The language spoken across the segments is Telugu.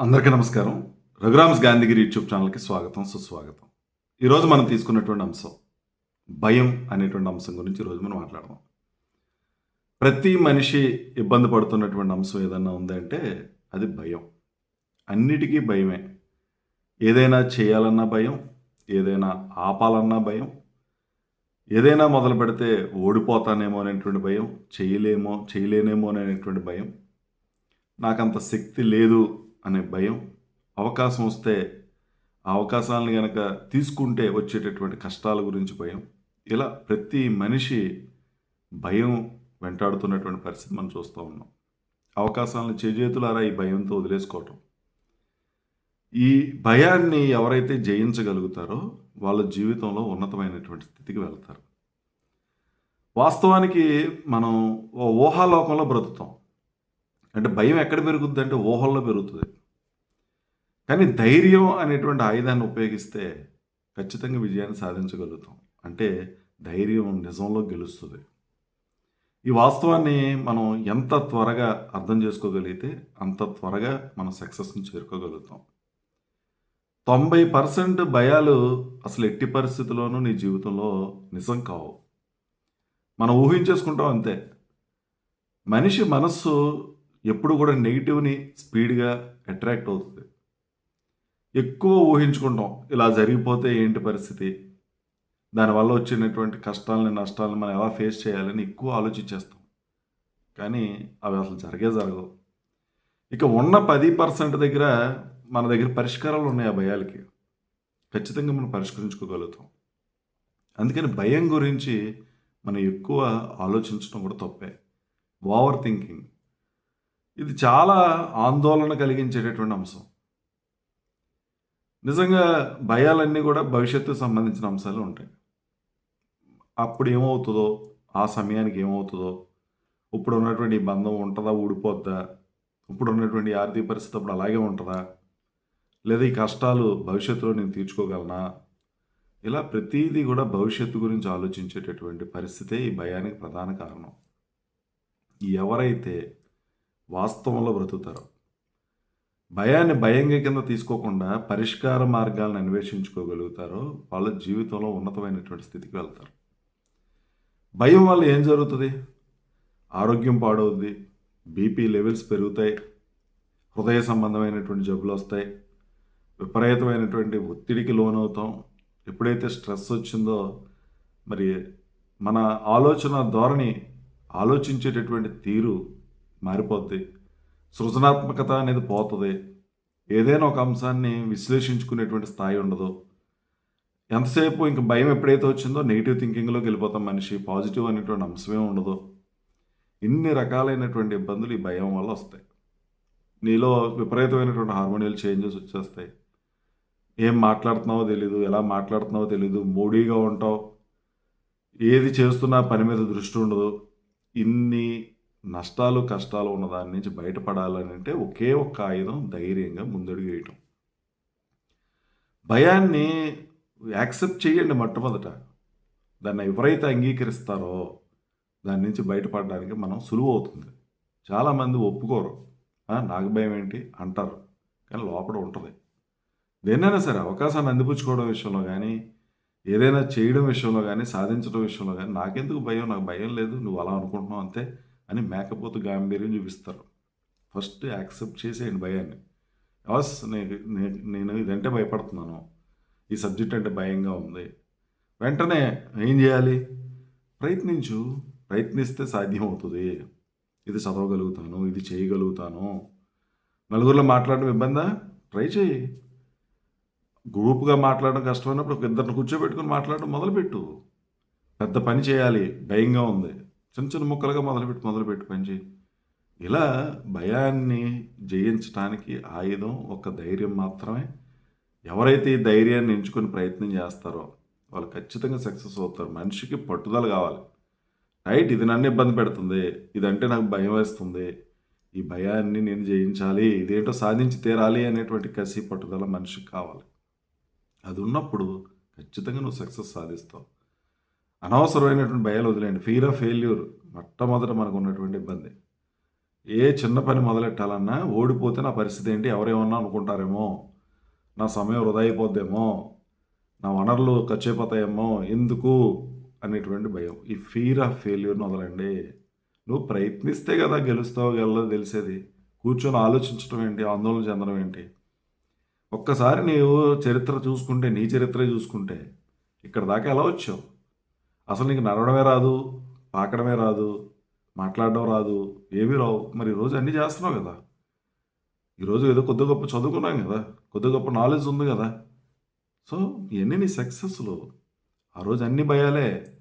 అందరికీ నమస్కారం. రఘురామ్స్ గాంధీగిరి యూట్యూబ్ ఛానల్కి స్వాగతం సుస్వాగతం. ఈరోజు మనం తీసుకున్నటువంటి అంశం భయం అనేటువంటి అంశం గురించి ఈరోజు మనం మాట్లాడదాం. ప్రతి మనిషి ఇబ్బంది పడుతున్నటువంటి అంశం ఏదన్నా ఉందంటే అది భయం. అన్నిటికీ భయమే. ఏదైనా చేయాలన్నా భయం ఏదైనా ఆపాలన్నా భయం ఏదైనా మొదలు పెడితే ఓడిపోతానేమో అనేటువంటి భయం చేయలేమో చేయలేనేమో అనేటువంటి భయం. నాకంత శక్తి లేదు అనే భయం అవకాశం వస్తే ఆ అవకాశాలను కనుక తీసుకుంటే వచ్చేటటువంటి కష్టాల గురించి భయం. ఇలా ప్రతి మనిషి భయం వెంటాడుతున్నటువంటి పరిస్థితి మనం చూస్తూ ఉన్నాం. అవకాశాలను చేజేతులారా ఈ భయంతో వదిలేసుకోవటం. ఈ భయాన్ని ఎవరైతే జయించగలుగుతారో వాళ్ళ జీవితంలో ఉన్నతమైనటువంటి స్థితికి వెళ్తారు. వాస్తవానికి మనం ఓ ఊహాలోకంలో బ్రతుకుతాం. అంటే భయం ఎక్కడ పెరుగుద్ది అంటే ఊహల్లో పెరుగుతుంది. కానీ ధైర్యం అనేటువంటి ఆయుధాన్ని ఉపయోగిస్తే ఖచ్చితంగా విజయాన్ని సాధించగలుగుతాం. అంటే ధైర్యం నిజంలో గెలుస్తుంది. ఈ వాస్తవాన్ని మనం ఎంత త్వరగా అర్థం చేసుకోగలిగితే అంత త్వరగా మనం సక్సెస్ని చేరుకోగలుగుతాం. తొంభై పర్సెంట్ భయాలు అసలు ఎట్టి పరిస్థితుల్లోనూ నీ జీవితంలో నిజం కావు. మనం ఊహించేసుకుంటాం అంతే. మనిషి మనస్సు ఎప్పుడు కూడా నెగిటివ్ని స్పీడ్గా అట్రాక్ట్ అవుతుంది. ఎక్కువ ఊహించుకుంటాం ఇలా జరిగిపోతే ఏంటి పరిస్థితి? దానివల్ల వచ్చినటువంటి కష్టాలని నష్టాలను మనం ఎలా ఫేస్ చేయాలని ఎక్కువ ఆలోచించేస్తాం. కానీ అవి అసలు జరిగే జరగవు. ఇక ఉన్న పది పర్సెంట్ దగ్గర మన దగ్గర పరిష్కారాలు ఉన్నాయి ఆ భయాలకి. ఖచ్చితంగా మనం పరిష్కరించుకోగలుగుతాం. అందుకని భయం గురించి మనం ఎక్కువ ఆలోచించడం కూడా తప్పే. ఓవర్ థింకింగ్ ఇది చాలా ఆందోళన కలిగించేటటువంటి అంశం. నిజంగా భయాలన్నీ కూడా భవిష్యత్తుకు సంబంధించిన అంశాలు ఉంటాయి. అప్పుడు ఏమవుతుందో ఆ సమయానికి ఏమవుతుందో ఇప్పుడు ఉన్నటువంటి బంధం ఉంటుందా ఊడిపోద్దా ఇప్పుడు ఉన్నటువంటి ఆర్థిక పరిస్థితి అప్పుడు అలాగే ఉంటుందా లేదా ఈ కష్టాలు భవిష్యత్తులో నేను తీర్చుకోగలనా ఇలా ప్రతిదీ కూడా భవిష్యత్తు గురించి ఆలోచించేటటువంటి పరిస్థితే ఈ భయానికి ప్రధాన కారణం. ఎవరైతే వాస్తవంలో బ్రతుకుతారో భయాన్ని భయంగా కింద తీసుకోకుండా పరిష్కార మార్గాలను అన్వేషించుకోగలుగుతారో వాళ్ళ జీవితంలో ఉన్నతమైనటువంటి స్థితికి వెళ్తారు. భయం వల్ల ఏం జరుగుతుంది? ఆరోగ్యం పాడవుద్ది బీపీ లెవెల్స్ పెరుగుతాయి హృదయ సంబంధమైనటువంటి జబ్బులు వస్తాయి విపరీతమైనటువంటి ఒత్తిడికి లోనవుతాం. ఎప్పుడైతే స్ట్రెస్ వచ్చిందో మరి మన ఆలోచన ధోరణి ఆలోచించేటటువంటి తీరు మారిపోద్ది. సృజనాత్మకత అనేది పోతుంది. ఏదైనా ఒక అంశాన్ని విశ్లేషించుకునేటువంటి స్థాయి ఉండదు. ఎంతసేపు ఇంక భయం ఎప్పుడైతే వచ్చిందో నెగిటివ్ థింకింగ్లోకి వెళ్ళిపోతాం మనిషి పాజిటివ్ అనేటువంటి అంశమే ఉండదు. ఇన్ని రకాలైనటువంటి ఇబ్బందులు ఈ భయం వల్ల వస్తాయి. నీలో విపరీతమైనటువంటి హార్మోనియల్ చేంజెస్ వచ్చేస్తాయి. ఏం మాట్లాడుతున్నావో తెలీదు ఎలా మాట్లాడుతున్నావో తెలీదు మూడీగా ఉంటావు ఏది చేస్తున్నా పని మీద దృష్టి ఉండదు. ఇన్ని నష్టాలు కష్టాలు ఉన్న దాని నుంచి బయటపడాలని అంటే ఒకే ఒక్క ఆయుధం ధైర్యంగా ముందడుగు వేయటం భయాన్ని యాక్సెప్ట్ చేయండి మొట్టమొదట. దాన్ని ఎవరైతే అంగీకరిస్తారో దాని నుంచి బయటపడడానికి మనం సులువు అవుతుంది. చాలామంది ఒప్పుకోరు. నాకు భయం ఏంటి? అంటారు. కానీ లోపల ఉంటుంది. దేన్నైనా సరే అవకాశాన్ని అందిపుచ్చుకోవడం విషయంలో కానీ ఏదైనా చేయడం విషయంలో కానీ సాధించడం విషయంలో కానీ నాకెందుకు భయం? నాకు భయం లేదు. నువ్వు అలా అనుకుంటున్నావు అంతే. అని మేకపోతు గాంభీర్యం చూపిస్తారు. ఫస్ట్ యాక్సెప్ట్ చేసేయండి భయాన్ని. ఎస్ నేను ఇదంటే భయపడుతున్నాను. ఈ సబ్జెక్ట్ అంటే భయంగా ఉంది. వెంటనే ఏం చేయాలి? ప్రయత్నించు. ప్రయత్నిస్తే సాధ్యం అవుతుంది ఇది చదవగలుగుతాను ఇది చేయగలుగుతాను. నలుగురిలో మాట్లాడడం ఇబ్బందా? ట్రై చేయి. గ్రూప్గా మాట్లాడడం కష్టమైనప్పుడు ఒక ఇద్దరిని కూర్చోబెట్టుకుని మాట్లాడడం మొదలుపెట్టు. పెద్ద పని చేయాలి. భయంగా ఉంది. చిన్న చిన్న ముక్కలుగా మొదలుపెట్టి మొదలుపెట్టి పనిచేయి ఇలా భయాన్ని జయించడానికి ఆయుధం ఒక ధైర్యం మాత్రమే. ఎవరైతే ఈ ధైర్యాన్ని ఎంచుకొని ప్రయత్నం చేస్తారో వాళ్ళు ఖచ్చితంగా సక్సెస్ అవుతారు. మనిషికి పట్టుదల కావాలి. రైట్ ఇది నన్ను ఇబ్బంది పెడుతుంది ఇదంటే నాకు భయం వేస్తుంది. ఈ భయాన్ని నేను జయించాలి ఇదేంటో సాధించి తీరాలి అనేటువంటి కసి పట్టుదల మనిషికి కావాలి. అది ఉన్నప్పుడు ఖచ్చితంగా నువ్వు సక్సెస్ సాధిస్తావు. అనవసరమైనటువంటి భయాలు వదిలేయండి. ఫీర్ ఆఫ్ ఫెయిల్యూర్ మొట్టమొదట మనకు ఉన్నటువంటి ఇబ్బంది. ఏ చిన్న పని మొదలెట్టాలన్నా ఓడిపోతే నా పరిస్థితి ఏంటి? ఎవరేమన్నా అనుకుంటారేమో? నా సమయం వృధా అయిపోద్దేమో? నా వనరులు ఖర్చు అయిపోతాయేమో ఎందుకు? అనేటువంటి భయం. ఈ ఫీర్ ఆఫ్ ఫెయిల్యూర్ని వదలండి. నువ్వు ప్రయత్నిస్తే కదా గెలుస్తావు గెలదో తెలిసేది. కూర్చొని ఆలోచించడం ఏంటి? ఆందోళన చెందడం ఏంటి? ఒక్కసారి నీవు చరిత్ర చూసుకుంటే నీ చరిత్ర చూసుకుంటే ఇక్కడ దాకా ఎలా వచ్చావు? అసలు నీకు నడవడమే రాదు పాకడమే రాదు మాట్లాడడం రాదు ఏమీ రావు. మరి ఈరోజు అన్నీ చేస్తున్నావు కదా. ఈరోజు ఏదో కొద్ది గొప్ప చదువుకున్నాం కదా కొద్ది గొప్ప నాలెడ్జ్ ఉంది కదా. సో ఇవన్నీ నీ సక్సెస్లు ఆ రోజు అన్ని భయాలే.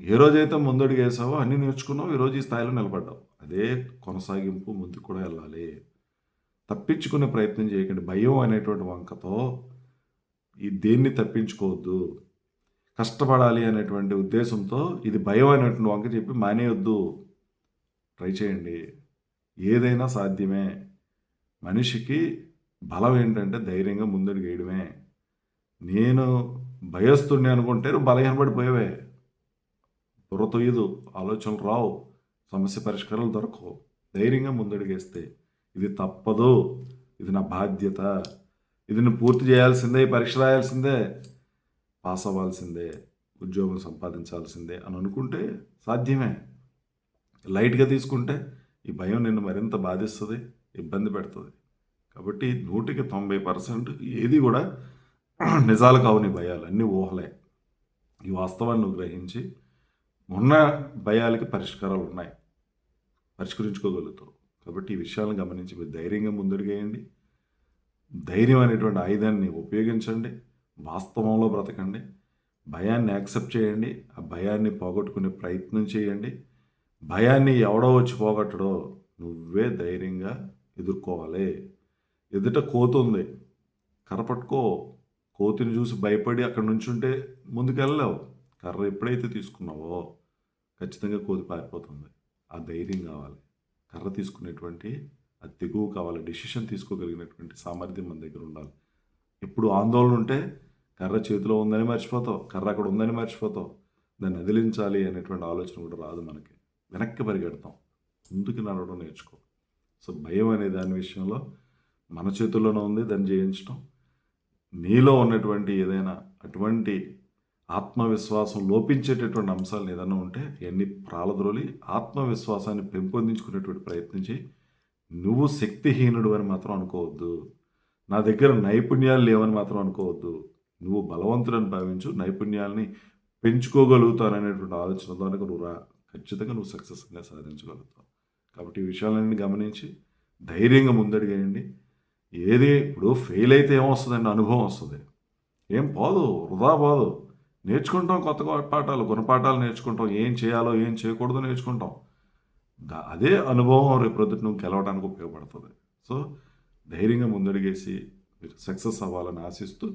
ఏ రోజైతే ముందడుగు వేసావో అన్నీ నేర్చుకున్నావు ఈరోజు ఈ స్థాయిలో నిలబడ్డావు. అదే కొనసాగింపు ముందుకు కూడా వెళ్ళాలి. తప్పించుకునే ప్రయత్నం చేయకండి. భయం అనేటువంటి వంకతో ఈ దేన్ని తప్పించుకోవద్దు. కష్టపడాలి అనేటువంటి ఉద్దేశంతో ఇది భయం అనేటువంటి వంక చెప్పి మానేయొద్దు. ట్రై చేయండి. ఏదైనా సాధ్యమే. మనిషికి బలం ఏంటంటే ధైర్యంగా ముందడుగు వేయడమే. నేను భయస్తుడిని అనుకుంటే నువ్వు బలహీనపడిపోయావే. బుర్ర తొయ్యదు. ఆలోచనలు రావు. సమస్య పరిష్కారాలు దొరకవు. ధైర్యంగా ముందడుగేస్తే ఇది తప్పదు. ఇది నా బాధ్యత. ఇది నువ్వు పూర్తి చేయాల్సిందే ఈ పరీక్ష రాయాల్సిందే. పాస్ అవ్వాల్సిందే ఉద్యోగం సంపాదించాల్సిందే అని అనుకుంటే సాధ్యమే. లైట్గా తీసుకుంటే ఈ భయం నిన్ను మరింత బాధిస్తుంది ఇబ్బంది పెడుతుంది. కాబట్టి నూటికి తొంభై పర్సెంట్ ఏది కూడా నిజాలు కావుని భయాలు అన్నీ ఊహలే. ఈ వాస్తవాన్ని గ్రహించి ఉన్న భయాలకి పరిష్కారాలు ఉన్నాయి. పరిష్కరించుకోగలుగుతావు. కాబట్టి ఈ విషయాలను గమనించి మీరు ధైర్యంగా ముందడిగేయండి ధైర్యం అనేటువంటి ఆయుధాన్ని ఉపయోగించండి. వాస్తవంలో బ్రతకండి. భయాన్ని యాక్సెప్ట్ చేయండి. ఆ భయాన్ని పోగొట్టుకునే ప్రయత్నం చేయండి. భయాన్ని ఎవడో వచ్చి పోగొట్టడో నువ్వే ధైర్యంగా ఎదుర్కోవాలి. ఎదుట కోతుంది కర్ర పట్టుకో కోతిని చూసి భయపడి అక్కడ ఉంటే ముందుకెళ్ళలేవు. కర్ర ఎప్పుడైతే తీసుకున్నావో ఖచ్చితంగా కోతి పారిపోతుంది. ఆ ధైర్యం కావాలి. కర్ర తీసుకునేటువంటి ఆ తెగువ కావాలి. డెసిషన్ తీసుకోగలిగినటువంటి సామర్థ్యం మన దగ్గర ఉండాలి. ఎప్పుడు ఆందోళన ఉంటే కర్ర చేతిలో ఉందని మర్చిపోతావు కర్ర అక్కడ ఉందని మర్చిపోతావు. దాన్ని వదిలించాలి అనేటువంటి ఆలోచన కూడా రాదు మనకి. వెనక్కి పరిగెడతాం. ముందుకు నడవడం నేర్చుకో. సో భయం అనే దాని విషయంలో మన చేతుల్లోనే ఉంది దాన్ని జయించడం నీలో ఉన్నటువంటి ఏదైనా అటువంటి ఆత్మవిశ్వాసం లోపించేటటువంటి అంశాలు ఏదైనా ఉంటే ఇవన్నీ ప్రాలద్రోలి ఆత్మవిశ్వాసాన్ని పెంపొందించుకునేటువంటి ప్రయత్నం చేయి. నువ్వు శక్తిహీనుడు అని మాత్రం అనుకోవద్దు. నా దగ్గర నైపుణ్యాలు లేవని మాత్రం అనుకోవద్దు. నువ్వు బలవంతుడని భావించు నైపుణ్యాలని పెంచుకోగలుగుతాననేటువంటి ఆలోచన ద్వారా నువ్వు రా. ఖచ్చితంగా నువ్వు సక్సెస్గా సాధించగలుగుతావు. కాబట్టి ఈ విషయాలన్నీ గమనించి ధైర్యంగా ముందడిగేయండి. ఏది ఇప్పుడు ఫెయిల్ అయితే ఏమొస్తుందండి అనుభవం వస్తుంది. ఏం పోదు వృధా పోదు నేర్చుకుంటాం కొత్త పాఠాలు గుణపాఠాలు నేర్చుకుంటాం. ఏం చేయాలో ఏం చేయకూడదో నేర్చుకుంటాం. అదే అనుభవం రేపు నువ్వు గెలవడానికి ఉపయోగపడుతుంది. సో ధైర్యంగా ముందడిగేసి మీరు సక్సెస్ అవ్వాలని ఆశిస్తూ